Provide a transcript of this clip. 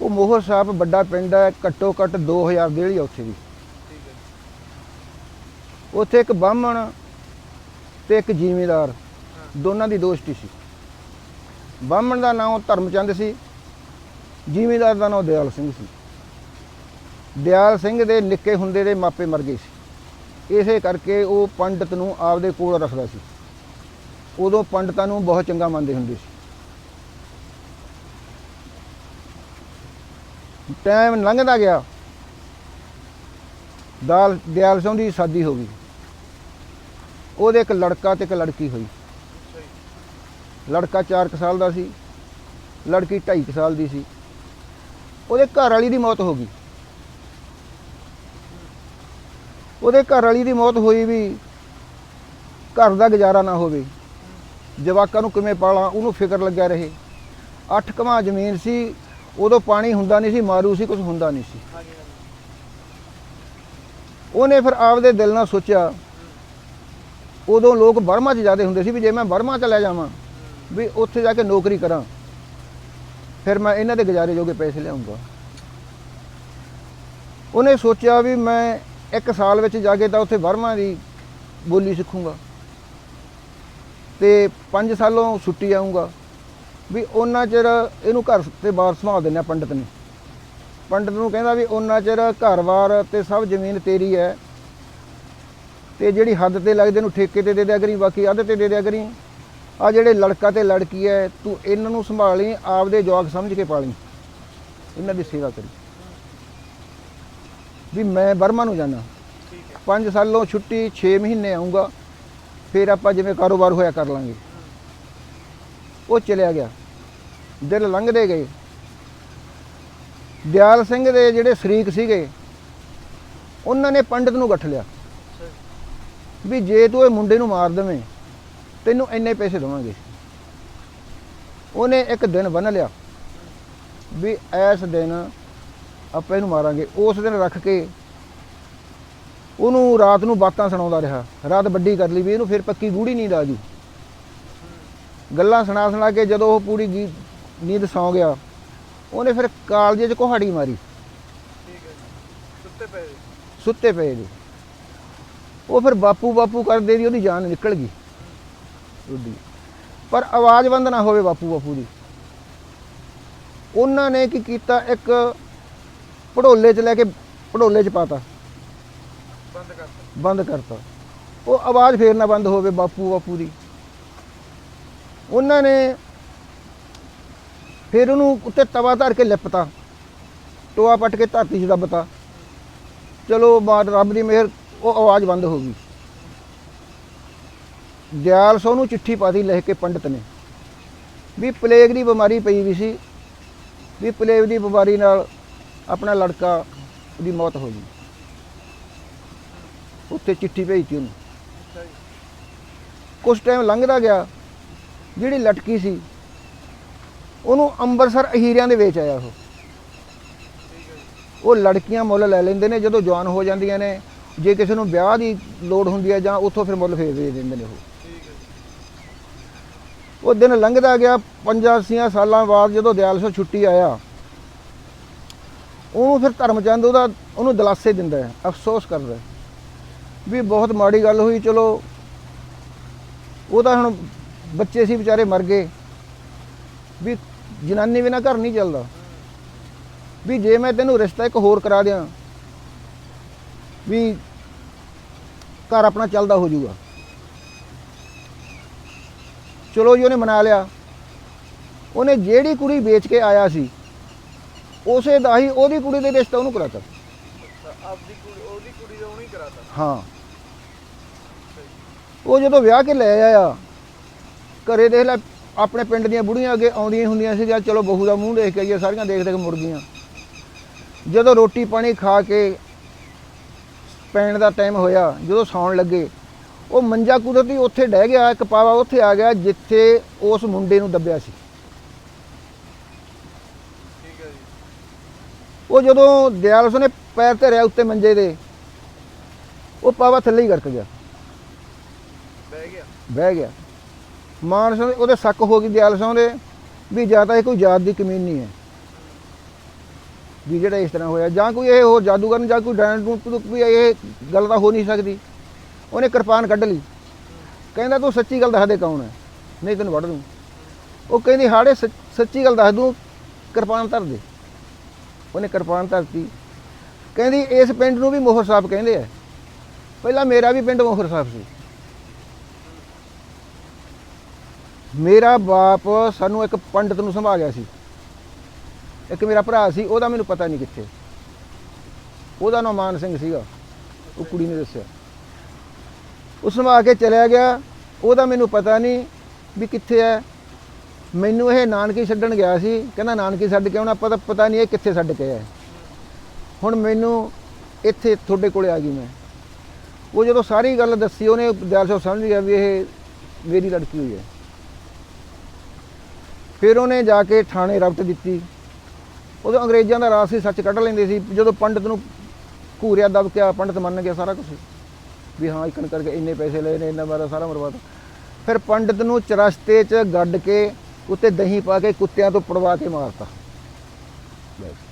ਉਹ ਮੋਹਰ ਸਾਹਿਬ ਵੱਡਾ ਪਿੰਡ ਹੈ, ਘੱਟੋ ਘੱਟ 2000 ਦੇਲੀ ਆ ਉੱਥੇ ਵੀ। ਉੱਥੇ ਇੱਕ ਬਾਹਮਣ ਤੇ ਇੱਕ ਜ਼ਿਮੀਂਦਾਰ, ਦੋਨਾਂ ਦੀ ਦੋਸਤੀ ਸੀ। ਬਾਹਮਣ ਦਾ ਨਾਮ ਧਰਮਚੰਦ ਸੀ, ਜਿਮੀਦਾਰ ਦਾ ਨਾਮ ਦਿਆਲ ਸਿੰਘ ਸੀ। ਦਿਆਲ ਸਿੰਘ ਦੇ ਨਿੱਕੇ ਹੁੰਦੇ ਦੇ ਮਾਪੇ ਮਰ ਗਏ ਸੀ। ਇਸੇ ਕਰਕੇ ਉਹ ਪੰਡਤ ਨੂੰ ਆਪਦੇ ਕੋਲ ਰੱਖਦਾ ਸੀ। ਉਦੋਂ ਪੰਡਤਾਂ ਨੂੰ ਬਹੁਤ ਚੰਗਾ ਮੰਨਦੇ ਹੁੰਦੇ ਸੀ। ਟਾਈਮ ਲੰਘਦਾ ਗਿਆ। ਦਾਲ, ਦਿਆਲ ਸਿੰਘ ਦੀ ਸ਼ਾਦੀ ਹੋ ਗਈ। ਉਹਦੇ ਇੱਕ ਲੜਕਾ ਤੇ ਇੱਕ ਲੜਕੀ ਹੋਈ। ਅੱਛਾ ਜੀ ਲੜਕਾ 4 ਸਾਲ ਦਾ ਸੀ, ਲੜਕੀ 2.5 ਸਾਲ ਦੀ ਸੀ। ਉਹਦੇ ਘਰ ਵਾਲੀ ਦੀ ਮੌਤ ਹੋ ਗਈ। ਉਹਦੇ ਘਰ ਵਾਲੀ ਦੀ ਮੌਤ ਹੋਈ ਵੀ ਘਰ ਦਾ ਗੁਜ਼ਾਰਾ ਨਾ ਹੋਵੇ। ਜਵਾਕਾਂ ਨੂੰ ਕਿਵੇਂ ਪਾਲਾਂ, ਉਹਨੂੰ ਫਿਕਰ ਲੱਗਿਆ ਰਹੇ। ਅੱਠ ਕਮਾ ਜ਼ਮੀਨ ਸੀ ਉਦੋਂ ਪਾਣੀ ਹੁੰਦਾ ਨਹੀਂ ਸੀ, ਮਾਰੂ ਸੀ ਕੁਝ ਹੁੰਦਾ ਨਹੀਂ ਸੀ। ਉਹਨੇ ਫਿਰ ਆਪਦੇ ਦਿਲ ਨਾਲ ਸੋਚਿਆ, ਉਦੋਂ ਲੋਕ ਬਰਮਾ 'ਚ ਜਾਂਦੇ ਹੁੰਦੇ ਸੀ ਵੀ ਜੇ ਮੈਂ ਬਰਮਾ ਚਲਾ ਜਾਵਾਂ, ਵੀ ਉੱਥੇ ਜਾ ਕੇ ਨੌਕਰੀ ਕਰਾਂ, ਫਿਰ ਮੈਂ ਇਹਨਾਂ ਦੇ ਗੁਜ਼ਾਰੇ ਜੋਗੇ ਪੈਸੇ ਲਿਆਉਂਗਾ। ਉਹਨੇ ਸੋਚਿਆ ਵੀ ਮੈਂ ਇੱਕ ਸਾਲ ਵਿੱਚ ਜਾ ਕੇ ਤਾਂ ਉੱਥੇ ਬਰਮਾ ਦੀ ਬੋਲੀ ਸਿੱਖੂੰਗਾ ਤੇ 5 ਸਾਲੋਂ ਛੁੱਟੀ ਆਉਂਗਾ ਵੀ ਉਹਨਾਂ ਚਿਰ ਇਹਨੂੰ ਘਰ ਤੇ ਬਾਹਰ ਸੰਭਾਲ ਦਿੰਦੇ ਆ ਪੰਡਤ ਨੇ। ਪੰਡਤ ਨੂੰ ਕਹਿੰਦਾ ਵੀ ਉਹਨਾਂ ਚਿਰ ਘਰ-ਬਾਰ ਤੇ ਸਭ ਜ਼ਮੀਨ ਤੇਰੀ ਹੈ। ਤੇ ਜਿਹੜੀ ਹੱਦ ਤੇ ਲੱਗਦੇ ਨੂੰ ਠੇਕੇ ਤੇ ਦੇ ਦਿਆ ਕਰੀ, ਬਾਕੀ ਅੱਧ ਤੇ ਦੇ ਦਿਆ ਕਰੀ। ਆ ਜਿਹੜੇ ਲੜਕਾ ਤੇ ਲੜਕੀ ਹੈ, ਤੂੰ ਇਹਨਾਂ ਨੂੰ ਸੰਭਾਲੀ, ਆਪਦੇ ਜਵਾਕ ਸਮਝ ਕੇ ਪਾਲੀ। ਇਹਨਾਂ ਦੀ ਸੇਵਾ ਕਰੀ। ਵੀ ਮੈਂ ਬਰਮਾ ਨੂੰ ਜਾਣਾ ਠੀਕ 5 ਸਾਲੋਂ ਛੁੱਟੀ 6 ਮਹੀਨੇ ਆਉਂਗਾ ਫਿਰ ਆਪਾਂ ਜਿਵੇਂ ਕਾਰੋਬਾਰ ਹੋਇਆ ਕਰ ਲਾਂਗੇ। ਉਹ ਚਲਿਆ ਗਿਆ। ਦਿਨ ਲੰਘਦੇ ਗਏ। ਦਿਆਲ ਸਿੰਘ ਦੇ ਜਿਹੜੇ ਸ਼ਰੀਕ ਸੀਗੇ, ਉਹਨਾਂ ਨੇ ਪੰਡਤ ਨੂੰ ਗੱਠ ਲਿਆ। ਵੀ ਜੇ ਤੂੰ ਇਹ ਮੁੰਡੇ ਨੂੰ ਮਾਰ ਦੇਵੇਂ, ਤੈਨੂੰ ਇੰਨੇ ਪੈਸੇ ਦੇਵਾਂਗੇ। ਉਹਨੇ ਇੱਕ ਦਿਨ ਬੰਨ ਲਿਆ ਵੀ ਇਸ ਦਿਨ ਆਪਾਂ ਇਹਨੂੰ ਮਾਰਾਂਗੇ। ਉਸ ਦਿਨ ਰੱਖ ਕੇ ਉਹਨੂੰ ਰਾਤ ਨੂੰ ਬਾਤਾਂ ਸੁਣਾਉਂਦਾ ਰਿਹਾ। ਰਾਤ ਵੱਡੀ ਕਰ ਲਈ ਵੀ ਇਹਨੂੰ ਫਿਰ ਪੱਕੀ ਗੂੜੀ ਨੀਂਦ ਆ ਗਈ। ਗੱਲਾਂ ਸੁਣਾ ਸੁਣਾ ਕੇ ਜਦੋਂ ਉਹ ਪੂਰੀ ਗੀ- ਨੀਂਦ ਸੌਂ ਗਿਆ। ਉਹਨੇ ਫਿਰ ਕਾਲਜੇ 'ਚ ਕੁਹਾੜੀ ਮਾਰੀ। ਠੀਕ ਹੈ ਜੀ। ਸੁੱਤੇ ਪਏ ਜੀ। ਸੁੱਤੇ ਪਏ ਜੀ। ਉਹ ਫਿਰ ਬਾਪੂ ਬਾਪੂ ਕਰਦੇ ਦੀ ਉਹਦੀ ਜਾਨ ਨਿਕਲ ਗਈ। ਉੱਡੀ ਪਰ ਆਵਾਜ਼ ਬੰਦ ਨਾ ਹੋਵੇ ਬਾਪੂ ਬਾਪੂ ਦੀ। ਉਹਨਾਂ ਨੇ ਕੀ ਕੀਤਾ? ਇੱਕ ਪੜੋਲੇ 'ਚ ਲੈ ਕੇ ਪੜੋਲੇ 'ਚ ਪਾਤਾ। ਬੰਦ ਕਰਤਾ। ਬੰਦ ਕਰਤਾ। ਉਹ ਆਵਾਜ਼ ਫੇਰ ਨਾ ਬੰਦ ਹੋਵੇ ਬਾਪੂ ਬਾਪੂ ਦੀ। ਉਹਨਾਂ ਨੇ ਫਿਰ ਉਹਨੂੰ ਉੱਤੇ ਤਵਾ ਧਰ ਕੇ ਲਿਪਤਾ। ਟੋਆ ਪੱਟ ਕੇ ਧਰਤੀ 'ਚ ਦੱਬਤਾ। ਚਲੋ ਬਾਦ ਰੱਬ ਦੀ ਮਿਹਰ, ਉਹ ਆਵਾਜ਼ ਬੰਦ ਹੋ ਗਈ। ਦਿਆਲ ਸੋ ਨੂੰ ਚਿੱਠੀ ਪਾਤੀ ਲਿਖ ਕੇ ਪੰਡਤ ਨੇ। ਵੀ ਪਲੇਗ ਦੀ ਬਿਮਾਰੀ ਪਈ ਵੀ ਸੀ। ਵੀ ਪਲੇਗ ਦੀ ਬਿਮਾਰੀ ਨਾਲ ਆਪਣਾ ਲੜਕਾ ਦੀ ਮੌਤ ਹੋ ਗਈ। ਉੱਥੇ ਚਿੱਠੀ ਭੇਜਤੀ ਉਹਨੂੰ। ਅੱਛਾ ਕੁਝ ਟਾਈਮ ਲੰਘਦਾ ਗਿਆ। ਜਿਹੜੀ ਲਟਕੀ ਸੀ ਉਹਨੂੰ ਅੰਮ੍ਰਿਤਸਰ ਅਹੀਰਿਆਂ ਦੇ ਵੇਚ ਆਇਆ ਉਹ। ਉਹ ਲੜਕੀਆਂ ਮੁੱਲ ਲੈ ਲੈਂਦੇ ਨੇ, ਜਦੋਂ ਜਵਾਨ ਹੋ ਜਾਂਦੀਆਂ ਨੇ, ਜੇ ਕਿਸੇ ਨੂੰ ਵਿਆਹ ਦੀ ਲੋੜ ਹੁੰਦੀ ਹੈ ਜਾਂ ਉੱਥੋਂ ਫਿਰ ਮੁੱਲ ਫੇਰ ਦੇ ਦਿੰਦੇ ਨੇ ਉਹ। ਉਹ ਦਿਨ ਲੰਘਦਾ ਗਿਆ 85 ਸਾਲਾਂ ਬਾਅਦ ਜਦੋਂ ਦਿਆਲ ਸਿੰਘ ਛੁੱਟੀ ਆਇਆ, ਉਹਨੂੰ ਫਿਰ ਧਰਮਚੰਦ ਉਹਦਾ, ਉਹਨੂੰ ਦਿਲਾਸੇ ਦਿੰਦਾ ਹੈ, ਅਫਸੋਸ ਕਰਦਾ ਹੈ ਵੀ ਬਹੁਤ ਮਾੜੀ ਗੱਲ ਹੋਈ, ਚਲੋ ਉਹ ਤਾਂ ਹੁਣ ਬੱਚੇ ਸੀ, ਵਿਚਾਰੇ ਮਰ ਗਏ, ਵੀ ਜਨਾਨੀ ਬਿਨਾਂ ਘਰ ਨਹੀਂ ਚੱਲਦਾ। ਵੀ ਜੇ ਮੈਂ ਤੈਨੂੰ ਰਿਸ਼ਤਾ ਇੱਕ ਹੋਰ ਕਰਾ ਦਿਆਂ ਵੀ ਘਰ ਆਪਣਾ ਚੱਲਦਾ ਹੋ ਜਾਊਗਾ। ਚਲੋ ਜੀ ਉਹਨੇ ਮਨਾ ਲਿਆ। ਉਹਨੇ ਜਿਹੜੀ ਕੁੜੀ ਵੇਚ ਕੇ ਆਇਆ ਸੀ ਉਸੇ ਦਾ ਹੀ ਉਹਦੀ ਕੁੜੀ ਦੇ ਰਿਸ਼ਤਾ ਉਹਨੂੰ ਕਰਾਤਾ। ਅੱਛਾ ਆਪਦੀ ਕੁੜੀ ਉਹਦੀ ਕੁੜੀ ਦਾ ਉਹਨੇ ਹੀ ਕਰਾਤਾ। ਹਾਂ। ਉਹ ਜਦੋਂ ਵਿਆਹ ਕੇ ਲੈ ਆਇਆ ਘਰੇ ਦੇਖ ਲੈ ਆਪਣੇ ਪਿੰਡ ਦੀਆਂ ਬੁੜੀਆਂ ਅੱਗੇ ਆਉਂਦੀਆਂ ਹੁੰਦੀਆਂ ਸੀ ਚਲੋ ਬਹੂ ਦਾ ਮੂੰਹ ਦੇਖ ਕੇ ਆਈਏ ਸਾਰੀਆਂ ਦੇਖ ਦੇਖ ਮੁੜ ਗਈਆਂ ਜਦੋਂ ਰੋਟੀ ਪਾਣੀ ਖਾ ਕੇ ਪੈਣ ਦਾ ਟਾਈਮ ਹੋਇਆ ਜਦੋਂ ਸੌਣ ਲੱਗੇ ਉਹ ਮੰਜਾ ਕੁਦਰਤੀ ਉੱਥੇ ਡਹਿ ਗਿਆ ਇੱਕ ਪਾਵਾ ਉੱਥੇ ਆ ਗਿਆ ਜਿੱਥੇ ਉਸ ਮੁੰਡੇ ਨੂੰ ਦੱਬਿਆ ਸੀ। ਜੀ। ਉਹ ਜਦੋਂ ਦਿਆਲ ਸਿੰਘ ਨੇ ਪੈਰ ਧਰਿਆ ਉੱਤੇ ਮੰਜੇ ਦੇ ਉਹ ਪਾਵਾ ਥੱਲੇ ਹੀ ਗਰਕ ਗਿਆ। ਬਹਿ ਗਿਆ। ਬਹਿ ਗਿਆ। ਮਾਨ ਮਾਨਸ ਉਹਦੇ ਸ਼ੱਕ ਹੋ ਗਈ ਦਿਆਲ ਸਿੰਘ ਦੇ ਵੀ ਜਾਂ ਤਾਂ ਇਹ ਕੋਈ ਜਾਤ ਦੀ ਕਮੀਨ ਨਹੀਂ ਹੈ। ਵੀ ਜਿਹੜਾ ਇਸ ਤਰ੍ਹਾਂ ਹੋਇਆ, ਜਾਂ ਕੋਈ ਇਹ ਹੋਰ ਜਾਦੂਗਰ ਜਾਂ ਕੋਈ ਡੈਣ ਨੂੰ ਵੀ ਇਹ ਗੱਲ ਤਾਂ ਹੋ ਨਹੀਂ ਸਕਦੀ। ਉਹਨੇ ਕਿਰਪਾਨ ਕੱਢ ਲਈ। ਕਹਿੰਦਾ, ਤੂੰ ਸੱਚੀ ਗੱਲ ਦੱਸ ਦੇ ਕੌਣ ਹੈ? ਨਹੀਂ ਤੈਨੂੰ ਵੱਢ ਦੂੰ। ਉਹ ਕਹਿੰਦੀ, ਹਾੜੇ ਸੱਚ- ਸੱਚੀ ਗੱਲ ਦੱਸ ਦੂੰ, ਕਿਰਪਾਨ ਧਰ ਦੇ। ਉਹਨੇ ਕਿਰਪਾਨ ਧਰਤੀ। ਕਹਿੰਦੀ, ਇਸ ਪਿੰਡ ਨੂੰ ਵੀ ਮੋਹਰ ਸਾਹਿਬ ਕਹਿੰਦੇ ਆ। ਪਹਿਲਾਂ ਮੇਰਾ ਵੀ ਪਿੰਡ ਮੋਹਰ ਸਾਹਿਬ ਸੀ। ਮੇਰਾ ਬਾਪ ਸਾਨੂੰ ਇੱਕ ਪੰਡਤ ਨੂੰ ਸੰਭਾਲਿਆ ਸੀ। ਇੱਕ ਮੇਰਾ ਭਰਾ ਸੀ, ਉਹਦਾ ਮੈਨੂੰ ਪਤਾ ਨਹੀਂ ਕਿੱਥੇ। ਉਹਦਾ ਨਾਮ ਮਾਨ ਸਿੰਘ ਸੀਗਾ। ਉਹ ਕੁੜੀ ਨੇ ਦੱਸਿਆ। ਉਸ ਨੂੰ ਆ ਕੇ ਚਲਿਆ ਗਿਆ। ਉਹਦਾ ਮੈਨੂੰ ਪਤਾ ਨਹੀਂ ਵੀ ਕਿੱਥੇ ਹੈ। ਮੈਨੂੰ ਇਹ ਨਾਨਕੀ ਛੱਡਣ ਗਿਆ ਸੀ। ਕਹਿੰਦਾ, ਨਾਨਕੀ ਛੱਡ ਕੇ ਆਉਣਾ, ਪਤਾ ਪਤਾ ਨਹੀਂ ਇਹ ਕਿੱਥੇ ਛੱਡ ਕੇ ਆਇਆ। ਹੁਣ ਮੈਨੂੰ ਇੱਥੇ ਤੁਹਾਡੇ ਕੋਲੇ ਆ ਗਈ ਮੈਂ। ਉਹ ਜਦੋਂ ਸਾਰੀ ਗੱਲ ਦੱਸੀ, ਉਹਨੇ ਦਿਆਲ ਸਾਹਿਬ ਸਮਝ ਗਿਆ ਵੀ ਇਹ ਮੇਰੀ ਲੜਕੀ ਹੋਈ ਹੈ। ਫਿਰ ਉਹਨੇ ਜਾ ਕੇ ਥਾਣੇ ਰਬਤ ਦਿੱਤੀ। ਉਦੋਂ ਅੰਗਰੇਜ਼ਾਂ ਦਾ ਰਾਜ ਸੀ, ਸੱਚ ਕੱਢ ਲੈਂਦੇ ਸੀ। ਜਦੋਂ ਪੰਡਤ ਨੂੰ ਘੂਰਿਆ ਦਬਕਿਆ ਪੰਡਤ ਮੰਨ ਗਿਆ ਸਾਰਾ ਕੁਝ ਵੀ ਹਾਂ ਇਕਣ ਕਰਕੇ ਇੰਨੇ ਪੈਸੇ ਲਏ ਨੇ, ਇੰਨਾ ਮਾਰਾ ਸਾਰਾ ਮਰਵਾਤਾ ਫਿਰ ਪੰਡਤ ਨੂੰ ਚਰਸਤੇ 'ਚ ਗੱਡ ਕੇ, ਉੱਤੇ ਦਹੀਂ ਪਾ ਕੇ ਕੁੱਤਿਆਂ ਤੋਂ ਪੜਵਾ ਕੇ ਮਾਰਤਾ। ਬਸ।